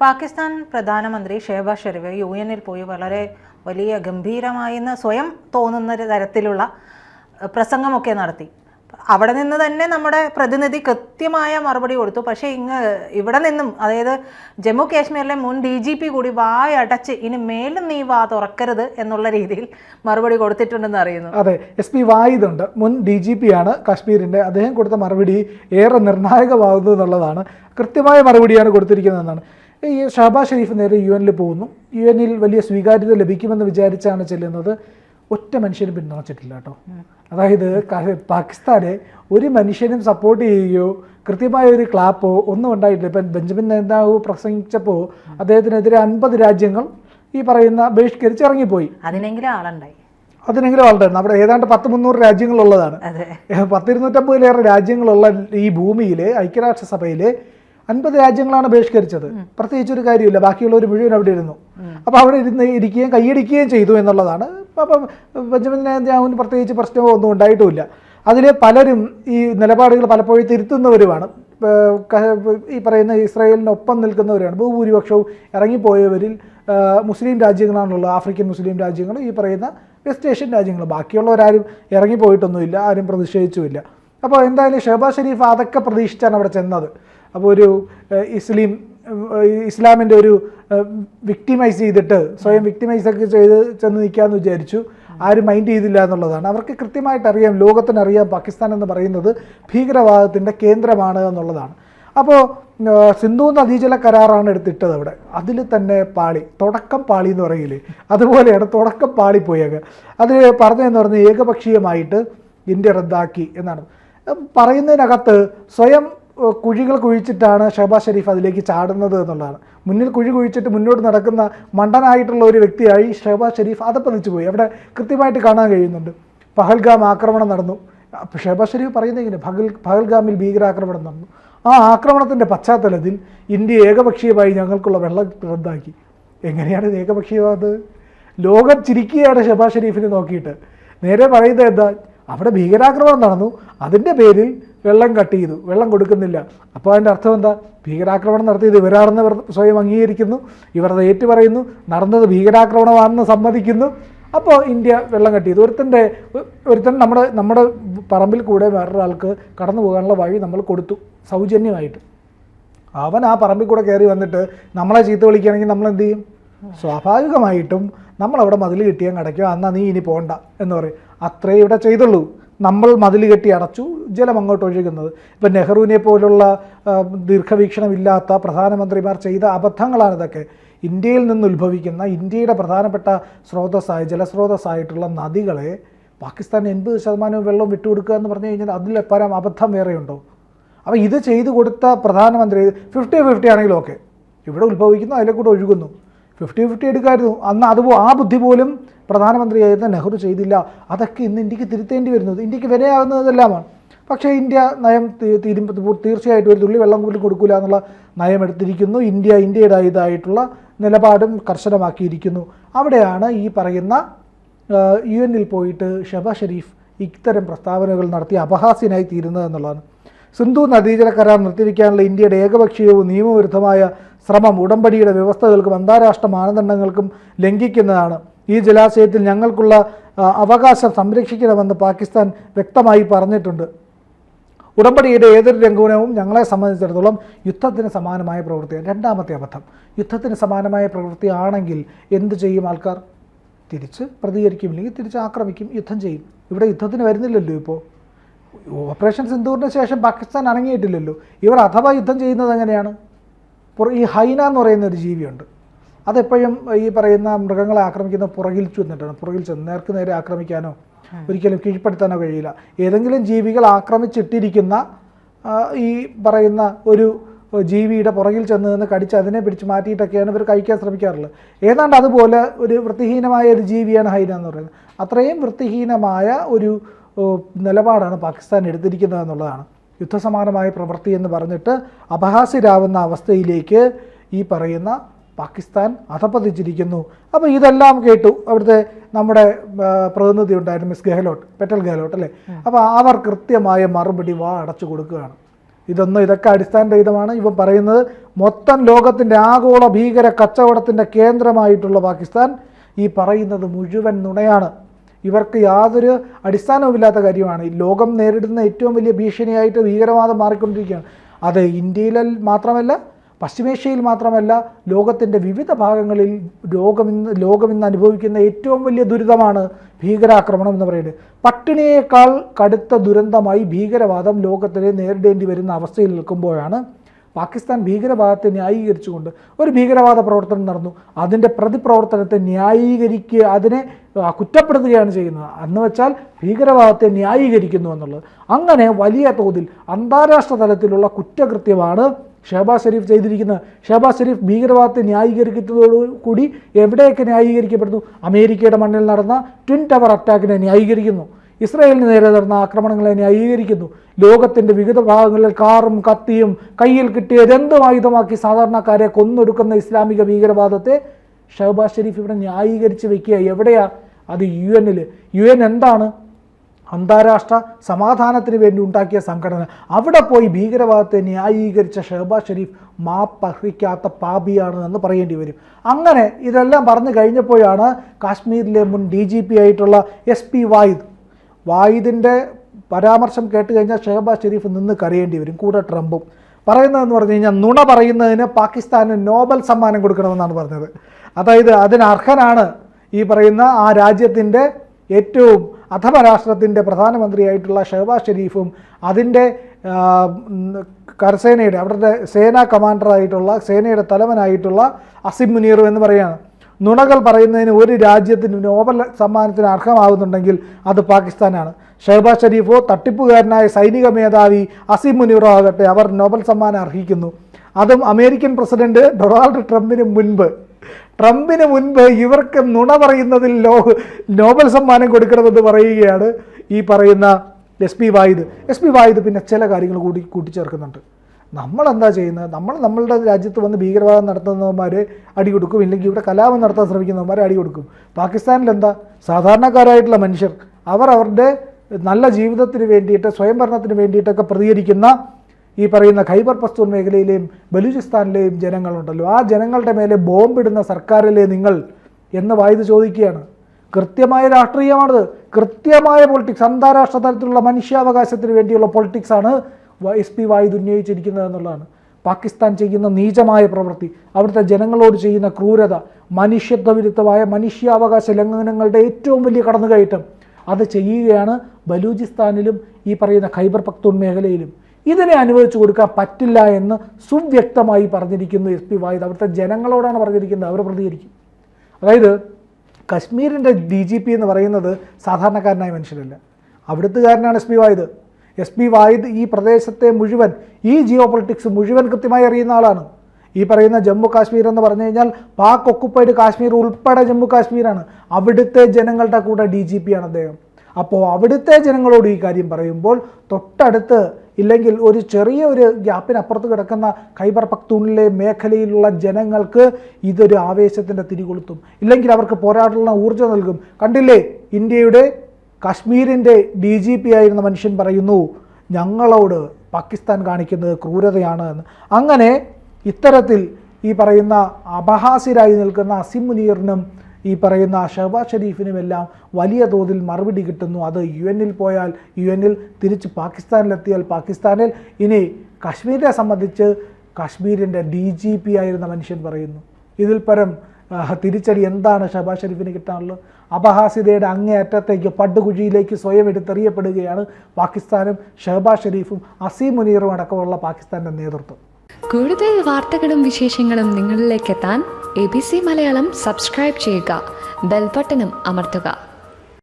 പാകിസ്ഥാൻ പ്രധാനമന്ത്രി ഷെഹബാസ് ഷെരീഫ് യു എന്നിൽ പോയി വളരെ വലിയ ഗംഭീരമായെന്ന് സ്വയം തോന്നുന്ന തരത്തിലുള്ള പ്രസംഗമൊക്കെ നടത്തി. അവിടെ നിന്ന് തന്നെ നമ്മുടെ പ്രതിനിധി കൃത്യമായ മറുപടി കൊടുത്തു. പക്ഷേ ഇങ്ങ് ഇവിടെ നിന്നും അതായത് ജമ്മു കാശ്മീരിലെ മുൻ ഡി ജി പി കൂടി വായടച്ച് ഇനി മേലും നീ വാ തുറക്കരുത് എന്നുള്ള രീതിയിൽ മറുപടി കൊടുത്തിട്ടുണ്ടെന്ന് അറിയുന്നു. അതെ എസ് പി വായിദുണ്ട് മുൻ ഡി ജി പി ആണ് കാശ്മീരിന്റെ അദ്ദേഹം കൊടുത്ത മറുപടി ഏറെ നിർണായകമാകുന്നു എന്നുള്ളതാണ്. കൃത്യമായ മറുപടിയാണ് കൊടുത്തിരിക്കുന്നതെന്നാണ്. ഈ ഷഹബാസ് ഷെരീഫ് നേരെ യു എനിൽ പോകുന്നു. യു എനിൽ വലിയ സ്വീകാര്യത ലഭിക്കുമെന്ന് വിചാരിച്ചാണ് ചെല്ലുന്നത്. ഒറ്റ മനുഷ്യനും പിന്തുണച്ചിട്ടില്ല കേട്ടോ. അതായത് പാകിസ്ഥാനെ ഒരു മനുഷ്യനും സപ്പോർട്ട് ചെയ്യുകയോ കൃത്യമായ ഒരു ക്ലാപ്പോ ഒന്നും ഉണ്ടായിട്ടില്ല. ഇപ്പം ബെഞ്ചമിൻ നേതാവ് പ്രസംഗിച്ചപ്പോൾ അദ്ദേഹത്തിനെതിരെ അൻപത് രാജ്യങ്ങൾ ഈ പറയുന്ന ബഹിഷ്കരിച്ച് ഇറങ്ങിപ്പോയി. അതിനെങ്കിലും ആളുണ്ടായി. അതിനെങ്കിലും ആളുണ്ടായിരുന്നു. അവിടെ ഏതാണ്ട് പത്ത് മുന്നൂറ് രാജ്യങ്ങളുള്ളതാണ്. പത്തിരുന്നൂറ്റമ്പതിലേറെ രാജ്യങ്ങളുള്ള ഈ ഭൂമിയിൽ ഐക്യരാഷ്ട്രസഭയിൽ അൻപത് രാജ്യങ്ങളാണ് ബഹിഷ്കരിച്ചത്. പ്രത്യേകിച്ച് ഒരു കാര്യമില്ല. ബാക്കിയുള്ളവർ മുഴുവൻ അവിടെ ഇരുന്നു. അപ്പോൾ അവിടെ ഇരുന്ന് ഇരിക്കുകയും കൈയടിക്കുകയും ചെയ്തു എന്നുള്ളതാണ്. അപ്പം ബെഞ്ചമിൻ നേതാവിന് പ്രത്യേകിച്ച് പ്രശ്നമോ ഒന്നും ഉണ്ടായിട്ടുമില്ല. അതിൽ പലരും ഈ നിലപാടുകൾ പലപ്പോഴും തിരുത്തുന്നവരുമാണ്. ഈ പറയുന്ന ഇസ്രായേലിനൊപ്പം നിൽക്കുന്നവരാണ്. ബഹുഭൂരിപക്ഷവും ഇറങ്ങിപ്പോയവരിൽ മുസ്ലിം രാജ്യങ്ങളാണുള്ളത്. ആഫ്രിക്കൻ മുസ്ലിം രാജ്യങ്ങളും ഈ പറയുന്ന വെസ്റ്റ് ഏഷ്യൻ രാജ്യങ്ങൾ ബാക്കിയുള്ളവരാരും ഇറങ്ങിപ്പോയിട്ടൊന്നുമില്ല. ആരും പ്രതിഷേധിച്ചുമില്ല. അപ്പോൾ എന്തായാലും ഷഹബാസ് ഷെരീഫ് അതൊക്കെ പ്രതീക്ഷിച്ചാണ് അവിടെ ചെന്നത്. അപ്പോൾ ഒരു ഇസ്ലിം ഇസ്ലാമിന്റെ ഒരു വിക്ടിമൈസ് ചെയ്തിട്ട് സ്വയം വിക്ടിമൈസ് ഒക്കെ ചെയ്ത് ചെന്ന് നിൽക്കാമെന്ന് വിചാരിച്ചു. ആരും മൈൻഡ് ചെയ്തില്ല എന്നുള്ളതാണ്. അവർക്ക് കൃത്യമായിട്ട് അറിയാം ലോകത്തിനറിയാം പാകിസ്ഥാൻ എന്ന് പറയുന്നത് ഭീകരവാദത്തിന്റെ കേന്ദ്രമാണ് എന്നുള്ളതാണ്. അപ്പോൾ സിന്ധു നദീജല കരാറാണ് എടുത്തിട്ടത് അവിടെ. അതിൽ തന്നെ പാളി തുടക്കം പാളി എന്ന് പറയില്ലേ? അതുപോലെയാണ് തുടക്കം പാളി പോയത് അതിൽ പറഞ്ഞതെന്ന് പറഞ്ഞാൽ ഏകപക്ഷീയമായിട്ട് ഇന്ത്യ റദ്ദാക്കി എന്നാണ്. പറയുന്നതിനകത്ത് സ്വയം കുഴികൾ കുഴിച്ചിട്ടാണ് ഷഹബാസ് ഷെരീഫ് അതിലേക്ക് ചാടുന്നത് എന്നുള്ളതാണ്. മുന്നിൽ കുഴി കുഴിച്ചിട്ട് മുന്നോട്ട് നടക്കുന്ന മണ്ടനായിട്ടുള്ള ഒരു വ്യക്തിയായി ഷഹബാസ് ഷെരീഫ് അതപ്പതിച്ചു പോയി. അവിടെ കൃത്യമായിട്ട് കാണാൻ കഴിയുന്നുണ്ട്. പഹൽഗാം ആക്രമണം നടന്നു. ഷഹബാസ് ഷെരീഫ് പറയുന്നത് പഹൽ പഹൽഗാമിൽ ഭീകരാക്രമണം നടന്നു. ആ ആക്രമണത്തിന്റെ പശ്ചാത്തലത്തിൽ ഇന്ത്യ ഏകപക്ഷീയമായി ഞങ്ങൾക്കുള്ള വെള്ളം റദ്ദാക്കി. എങ്ങനെയാണ് ഇത് ലോകം ചിരിക്കുകയാണ് ഷഹബാസ് ഷെരീഫിനെ നോക്കിയിട്ട്. നേരെ പറയുന്നത് എന്താ? അവിടെ ഭീകരാക്രമണം നടന്നു. അതിന്റെ പേരിൽ വെള്ളം കട്ട് ചെയ്തു വെള്ളം കൊടുക്കുന്നില്ല. അപ്പോൾ അതിന്റെ അർത്ഥം എന്താ? ഭീകരാക്രമണം നടത്തിയത് ഇവരാണെന്ന് ഇവർ സ്വയം അംഗീകരിക്കുന്നു ഇവർ അത് ഏറ്റുപറയുന്നു നടന്നത് ഭീകരാക്രമണമാണെന്ന് സമ്മതിക്കുന്നു. അപ്പോൾ ഇന്ത്യ വെള്ളം കട്ട് ചെയ്തു. ഒരുത്തന്റെ ഒരുത്തൻ നമ്മുടെ നമ്മുടെ പറമ്പിൽ കൂടെ വേറൊരാൾക്ക് കടന്നു പോകാനുള്ള വഴി നമ്മൾ കൊടുത്തു സൗജന്യമായിട്ട്. അവൻ ആ പറമ്പിൽ കൂടെ കയറി വന്നിട്ട് നമ്മളെ ചീത്ത വിളിക്കുകയാണെങ്കിൽ നമ്മൾ എന്ത് ചെയ്യും? സ്വാഭാവികമായിട്ടും നമ്മളവിടെ മതിൽ കിട്ടിയാൽ കിടക്കുക എന്നാൽ നീ ഇനി പോണ്ട എന്ന് പറയും. അത്രേ ഇവിടെ ചെയ്തുള്ളൂ. നമ്മൾ മതിൽ കെട്ടി അടച്ചു ജലം അങ്ങോട്ട് ഒഴുകുന്നത്. ഇപ്പം നെഹ്റുവിനെ പോലുള്ള ദീർഘവീക്ഷണമില്ലാത്ത പ്രധാനമന്ത്രിമാർ ചെയ്ത അബദ്ധങ്ങളാണിതൊക്കെ. ഇന്ത്യയിൽ നിന്ന് ഉത്ഭവിക്കുന്ന ഇന്ത്യയുടെ പ്രധാനപ്പെട്ട സ്രോതസ്സായ ജലസ്രോതസ്സായിട്ടുള്ള നദികളെ പാകിസ്ഥാൻ എൺപത് ശതമാനവും വെള്ളം വിട്ടുകൊടുക്കുക എന്ന് പറഞ്ഞു കഴിഞ്ഞാൽ അതിൽ പരം അബദ്ധം വേറെയുണ്ടോ? അപ്പോൾ ഇത് ചെയ്തു കൊടുത്ത പ്രധാനമന്ത്രി ഫിഫ്റ്റി ഫിഫ്റ്റി ആണെങ്കിലും ഓക്കെ ഇവിടെ ഉത്ഭവിക്കുന്നു അതിലെ കൂടെ ഒഴുകുന്നു. ഫിഫ്റ്റി ഫിഫ്റ്റി എടുക്കായിരുന്നു. അന്ന് അത് ആ ബുദ്ധി പോലും പ്രധാനമന്ത്രിയായിരുന്ന നെഹ്റു ചെയ്തില്ല. അതൊക്കെ ഇന്ന് ഇന്ത്യയ്ക്ക് തിരുത്തേണ്ടി വരുന്നത്. ഇന്ത്യയ്ക്ക് വിലയാകുന്നതെല്ലാമാണ് പക്ഷേ ഇന്ത്യ നയം തീരുമ്പോൾ തീർച്ചയായിട്ടും ഒരു തുള്ളി വെള്ളം പോലും കൊടുക്കില്ല എന്നുള്ള നയം എടുത്തിരിക്കുന്നു. ഇന്ത്യ ഇന്ത്യയുടേതായിട്ടുള്ള നിലപാടും കർശനമാക്കിയിരിക്കുന്നു. അവിടെയാണ് ഈ പറയുന്ന യു എന്നിൽ പോയിട്ട് ഷബ ഷെരീഫ് ഇത്തരം പ്രസ്താവനകൾ നടത്തി അപഹാസ്യനായി തീരുന്നത് എന്നുള്ളതാണ്. സിന്ധു നദീജല കരാർ നിർത്തിവെക്കാനുള്ള ഇന്ത്യയുടെ ഏകപക്ഷീയവും നിയമവിരുദ്ധമായ ശ്രമം ഉടമ്പടിയുടെ വ്യവസ്ഥകൾക്കും അന്താരാഷ്ട്ര മാനദണ്ഡങ്ങൾക്കും ലംഘിക്കുന്നതാണ്. ഈ ജലാശയത്തിൽ ഞങ്ങൾക്കുള്ള അവകാശം സംരക്ഷിക്കണമെന്ന് പാകിസ്ഥാൻ വ്യക്തമായി പറഞ്ഞിട്ടുണ്ട്. ഉടമ്പടിയുടെ ഏതൊരു രംഗവും ഞങ്ങളെ സംബന്ധിച്ചിടത്തോളം യുദ്ധത്തിന് സമാനമായ പ്രവൃത്തിയാണ്. രണ്ടാമത്തെ അബദ്ധം. യുദ്ധത്തിന് സമാനമായ പ്രവൃത്തിയാണെങ്കിൽ എന്ത് ചെയ്യും ആൾക്കാർ? തിരിച്ച് പ്രതികരിക്കും ഇല്ലെങ്കിൽ തിരിച്ച് ആക്രമിക്കും യുദ്ധം ചെയ്യും. ഇവിടെ യുദ്ധത്തിന് വരുന്നില്ലല്ലോ ഇപ്പോൾ. ഓപ്പറേഷൻ സിന്ധൂറിന് ശേഷം പാകിസ്ഥാൻ അനങ്ങിയിട്ടില്ലല്ലോ. ഇവർ അഥവാ യുദ്ധം ചെയ്യുന്നത് എങ്ങനെയാണ്? ഈ ഹൈന എന്ന് പറയുന്ന ഒരു ജീവിയുണ്ട്. അതെപ്പോഴും ഈ പറയുന്ന മൃഗങ്ങളെ ആക്രമിക്കുന്ന പുറകിൽ ചെന്നിട്ടാണ്. പുറകിൽ ചെന്ന് നേർക്ക് നേരെ ആക്രമിക്കാനോ ഒരിക്കലും കീഴ്പ്പെടുത്താനോ കഴിയില്ല. ഏതെങ്കിലും ജീവികൾ ആക്രമിച്ചിട്ടിരിക്കുന്ന ഈ പറയുന്ന ഒരു ജീവിയുടെ പുറകിൽ ചെന്ന് നിന്ന് കടിച്ച് അതിനെ പിടിച്ച് മാറ്റിയിട്ടൊക്കെയാണ് ഇവർ കഴിക്കാൻ ശ്രമിക്കാറുള്ളത്. ഏതാണ്ട് അതുപോലെ ഒരു വൃത്തിഹീനമായ ഒരു ജീവിയാണ് ഹൈന എന്ന് പറയുന്നത്. അത്രയും വൃത്തിഹീനമായ ഒരു നിലപാടാണ് പാകിസ്ഥാൻ എടുത്തിരിക്കുന്നത് എന്നുള്ളതാണ്. യുദ്ധസമാനമായ പ്രവൃത്തി എന്ന് പറഞ്ഞിട്ട് അപഹാസ്യരാവുന്ന അവസ്ഥയിലേക്ക് ഈ പറയുന്ന പാകിസ്ഥാൻ അധപ്പതിച്ചിരിക്കുന്നു അപ്പോൾ ഇതെല്ലാം കേട്ടു. അവിടുത്തെ നമ്മുടെ പ്രതിനിധി ഉണ്ടായിരുന്നു മിസ് ഗെഹ്ലോട്ട് പെറ്റൽ ഗെഹ്ലോട്ട് അല്ലേ? അപ്പോൾ അവർ കൃത്യമായ മറുപടി വാ അടച്ചു കൊടുക്കുകയാണ്. ഇതൊന്നും ഇതൊക്കെ അടിസ്ഥാന അടിസ്ഥാനരഹിതമാണ്. ഇവ പറയുന്നത് മൊത്തം ലോകത്തിന്റെ ആഗോള ഭീകര കച്ചവടത്തിന്റെ കേന്ദ്രമായിട്ടുള്ള പാകിസ്ഥാൻ ഈ പറയുന്നത് മുഴുവൻ നുണയാണ്. ഇവർക്ക് യാതൊരു അടിസ്ഥാനവുമില്ലാത്ത കാര്യമാണ്. ലോകം നേരിടുന്ന ഏറ്റവും വലിയ ഭീഷണിയായിട്ട് ഭീകരവാദം മാറിക്കൊണ്ടിരിക്കുകയാണ്. അത് ഇന്ത്യയിൽ മാത്രമല്ല പശ്ചിമേഷ്യയിൽ മാത്രമല്ല ലോകത്തിന്റെ വിവിധ ഭാഗങ്ങളിൽ ലോകം ഇന്ന് ലോകം ഇന്ന് അനുഭവിക്കുന്ന ഏറ്റവും വലിയ ദുരിതമാണ് ഭീകരാക്രമണം എന്ന് പറയുന്നത്. പട്ടിണിയേക്കാൾ കടുത്ത ദുരന്തമായി ഭീകരവാദം ലോകത്തിനെ നേരിടേണ്ടി വരുന്ന അവസ്ഥയിൽ നിൽക്കുമ്പോഴാണ് പാകിസ്ഥാൻ ഭീകരവാദത്തെ ന്യായീകരിച്ചുകൊണ്ട് ഒരു ഭീകരവാദ പ്രവർത്തനം നടന്നു. അതിന്റെ പ്രതിപ്രവർത്തനത്തെ ന്യായീകരിക്കുക അതിനെ കുറ്റപ്പെടുത്തുകയാണ് ചെയ്യുന്നത്. എന്ന് വെച്ചാൽ ഭീകരവാദത്തെ ന്യായീകരിക്കുന്നു എന്നുള്ളത്. അങ്ങനെ വലിയ തോതിൽ അന്താരാഷ്ട്ര തലത്തിലുള്ള കുറ്റകൃത്യമാണ് ഷഹബാസ് ഷെരീഫ് ചെയ്തിരിക്കുന്നത്. ഷഹബാസ് ഷെരീഫ് ഭീകരവാദത്തെ ന്യായീകരിക്കുന്നതോടുകൂടി എവിടെയൊക്കെ ന്യായീകരിക്കപ്പെടുന്നു? അമേരിക്കയുടെ മണ്ണിൽ നടന്ന ട്വിൻ ടവർ അറ്റാക്കിനെ ന്യായീകരിക്കുന്നു. ഇസ്രായേലിന് നേരെ നടന്ന ആക്രമണങ്ങളെ ന്യായീകരിക്കുന്നു. ലോകത്തിന്റെ വിവിധ ഭാഗങ്ങളിൽ കാറും കത്തിയും കയ്യിൽ കിട്ടിയത് എന്തും ആയുധമാക്കി സാധാരണക്കാരെ കൊന്നൊടുക്കുന്ന ഇസ്ലാമിക ഭീകരവാദത്തെ ഷഹബാസ് ഷെരീഫ് ഇവിടെ ന്യായീകരിച്ച് വെക്കുക എവിടെയാ? അത് യു എന്നിൽ യു എൻ എന്താണ്? അന്താരാഷ്ട്ര സമാധാനത്തിന് വേണ്ടി ഉണ്ടാക്കിയ സംഘടന. അവിടെ പോയി ഭീകരവാദത്തെ ന്യായീകരിച്ച ഷഹബാസ് ഷെരീഫ് മാപ്പഹിക്കാത്ത പാപിയാണ് എന്ന് പറയേണ്ടി വരും. അങ്ങനെ ഇതെല്ലാം പറഞ്ഞു കഴിഞ്ഞപ്പോഴാണ് കാശ്മീരിലെ മുൻ ഡി ജി പി ആയിട്ടുള്ള എസ് പി വായിദ്. വായിദിന്റെ പരാമർശം കേട്ട് കഴിഞ്ഞാൽ ഷെഹബാസ് ഷെരീഫ് നിന്ന് കരയേണ്ടി വരും. കൂടെ ട്രംപും. പറയുന്നതെന്ന് പറഞ്ഞു കഴിഞ്ഞാൽ നുണ പറയുന്നതിന് പാകിസ്ഥാന് നോബൽ സമ്മാനം കൊടുക്കണമെന്നാണ് പറഞ്ഞത്. അതായത് അതിന് അർഹനാണ് ഈ പറയുന്ന ആ രാജ്യത്തിന്റെ ഏറ്റവും അഥമ രാഷ്ട്രത്തിന്റെ പ്രധാനമന്ത്രിയായിട്ടുള്ള ഷെഹബാസ് ഷെരീഫും അതിന്റെ കരസേനയുടെ അവിടുത്തെ സേനാ കമാൻഡറായിട്ടുള്ള സേനയുടെ തലവനായിട്ടുള്ള അസിം മുനീറും എന്ന് പറയുകയാണ്. നുണകൾ പറയുന്നതിന് ഒരു രാജ്യത്തിന് നോബൽ സമ്മാനത്തിന് അർഹമാകുന്നുണ്ടെങ്കിൽ അത് പാകിസ്ഥാനാണ്. ഷെഹബാസ് ഷരീഫോ തട്ടിപ്പുകാരനായ സൈനിക മേധാവി അസിം മുനീറോ ആകട്ടെ അവർ നോബൽ സമ്മാനം അർഹിക്കുന്നു. അതും അമേരിക്കൻ പ്രസിഡന്റ് ഡൊണാൾഡ് ട്രംപിന് മുൻപ്. ട്രംപിന് മുൻപ് ഇവർക്ക് നുണ പറയുന്നതിൽ ലോ നോബൽ സമ്മാനം കൊടുക്കണമെന്ന് പറയുകയാണ് ഈ പറയുന്ന S P Vaid. S P Vaid പിന്നെ ചില കാര്യങ്ങൾ കൂടി കൂട്ടിച്ചേർക്കുന്നുണ്ട്. നമ്മളെന്താ ചെയ്യുന്നത്? നമ്മൾ നമ്മളുടെ രാജ്യത്ത് വന്ന് ഭീകരവാദം നടത്തുന്നവന്മാരെ അടി കൊടുക്കും. ഇല്ലെങ്കിൽ ഇവിടെ കലാപം നടത്താൻ ശ്രമിക്കുന്നവന്മാരെ അടി കൊടുക്കും. പാകിസ്ഥാനിലെന്താ? സാധാരണക്കാരായിട്ടുള്ള മനുഷ്യർ അവർ അവരുടെ നല്ല ജീവിതത്തിന് വേണ്ടിയിട്ട് സ്വയംഭരണത്തിന് വേണ്ടിയിട്ടൊക്കെ പ്രതികരിക്കുന്ന ഈ പറയുന്ന ഖൈബർ പസ്തൂൺ മേഖലയിലെയും ബലൂചിസ്ഥാനിലെയും ജനങ്ങളുണ്ടല്ലോ. ആ ജനങ്ങളുടെ മേലെ ബോംബിടുന്ന സർക്കാരിലെ നിങ്ങൾ എന്ന് വായുത് ചോദിക്കുകയാണ്. കൃത്യമായ രാഷ്ട്രീയമാണത്. കൃത്യമായ പൊളിറ്റിക്സ്. അന്താരാഷ്ട്ര തലത്തിലുള്ള മനുഷ്യാവകാശത്തിന് വേണ്ടിയുള്ള പൊളിറ്റിക്സാണ് എസ് പി വായു ഉന്നയിച്ചിരിക്കുന്നത് എന്നുള്ളതാണ്. പാകിസ്ഥാൻ ചെയ്യുന്ന നീചമായ പ്രവൃത്തി അവിടുത്തെ ജനങ്ങളോട് ചെയ്യുന്ന ക്രൂരത മനുഷ്യത്വ വിരുദ്ധമായ മനുഷ്യാവകാശ ലംഘനങ്ങളുടെ ഏറ്റവും വലിയ കടന്നുകയറ്റം. അത് ചെയ്യുകയാണ് ബലൂചിസ്ഥാനിലും ഈ പറയുന്ന ഖൈബർ പക്തൂൺ മേഖലയിലും. ഇതിനെ അനുവദിച്ചു കൊടുക്കാൻ പറ്റില്ല എന്ന് സുവ്യക്തമായി പറഞ്ഞിരിക്കുന്നു എസ് പി വായുദ് അവിടുത്തെ ജനങ്ങളോടാണ് പറഞ്ഞിരിക്കുന്നത്. അവർ പ്രതികരിക്കും. അതായത് കശ്മീരിന്റെ ഡി ജി പി എന്ന് പറയുന്നത് സാധാരണക്കാരനായ മനുഷ്യരല്ല. അവിടുത്തുകാരനാണ് S P Vaid S P Vaid ഈ പ്രദേശത്തെ മുഴുവൻ ഈ ജിയോ പൊളിറ്റിക്സ് മുഴുവൻ കൃത്യമായി അറിയുന്ന ആളാണ്. ഈ പറയുന്ന ജമ്മു കാശ്മീർ എന്ന് പറഞ്ഞു കഴിഞ്ഞാൽ പാക് ഒക്കുപ്പൈഡ് കാശ്മീർ ഉൾപ്പെടെ ജമ്മു കാശ്മീരാണ്. അവിടുത്തെ ജനങ്ങളുടെ കൂടെ ഡി ജി പി ആണ് അദ്ദേഹം. അപ്പോൾ അവിടുത്തെ ജനങ്ങളോട് ഈ കാര്യം പറയുമ്പോൾ തൊട്ടടുത്ത് ഇല്ലെങ്കിൽ ഒരു ചെറിയ ഒരു ഗ്യാപ്പിനപ്പുറത്ത് കിടക്കുന്ന ഖൈബർ പക്തൂണിലെ മേഖലയിലുള്ള ജനങ്ങൾക്ക് ഇതൊരു ആവേശത്തിന്റെ തിരികൊളുത്തും. ഇല്ലെങ്കിൽ അവർക്ക് പോരാടാനുള്ള ഊർജം നൽകും. കണ്ടില്ലേ? ഇന്ത്യയുടെ കാശ്മീരിന്റെ ഡി ജി പി ആയിരുന്ന മനുഷ്യൻ പറയുന്നു ഞങ്ങളോട് പാകിസ്ഥാൻ കാണിക്കുന്നത് ക്രൂരതയാണ് എന്ന്. അങ്ങനെ ഇത്തരത്തിൽ ഈ പറയുന്ന അപഹാസ്യരായി നിൽക്കുന്ന അസിം മുനീറിനും ഈ പറയുന്ന ഷഹബാസ് ഷെരീഫിനുമെല്ലാം വലിയ തോതിൽ മറുപടി കിട്ടുന്നു. അത് യു എന്നിൽ പോയാൽ യു എന്നിൽ തിരിച്ച് പാകിസ്ഥാനിലെത്തിയാൽ പാകിസ്ഥാനിൽ. ഇനി കാശ്മീരിനെ സംബന്ധിച്ച് കാശ്മീരിന്റെ ഡി ജി പി ആയിരുന്ന മനുഷ്യൻ പറയുന്നു ഇതിൽ പരം തിരിച്ചടി എന്താണ് ഷബാസ് ഷെരീഫിന് കിട്ടാനുള്ളത്? അപഹാസ്യതയുടെ അങ്ങേയറ്റത്തേക്ക് പടുകുഴിയിലേക്ക് സ്വയം എടുത്തെറിയപ്പെടുകയാണ് പാകിസ്ഥാനും ഷഹബാസ് ഷെരീഫും അസീം മുനീറും അടക്കമുള്ള പാകിസ്ഥാന്റെ നേതൃത്വം. കൂടുതൽ വാർത്തകളും വിശേഷങ്ങളും നിങ്ങളിലേക്ക് എത്താൻ A B C Malayalam subscribe ചെയ്യുക. ബെൽബട്ടനും അമർത്തുക.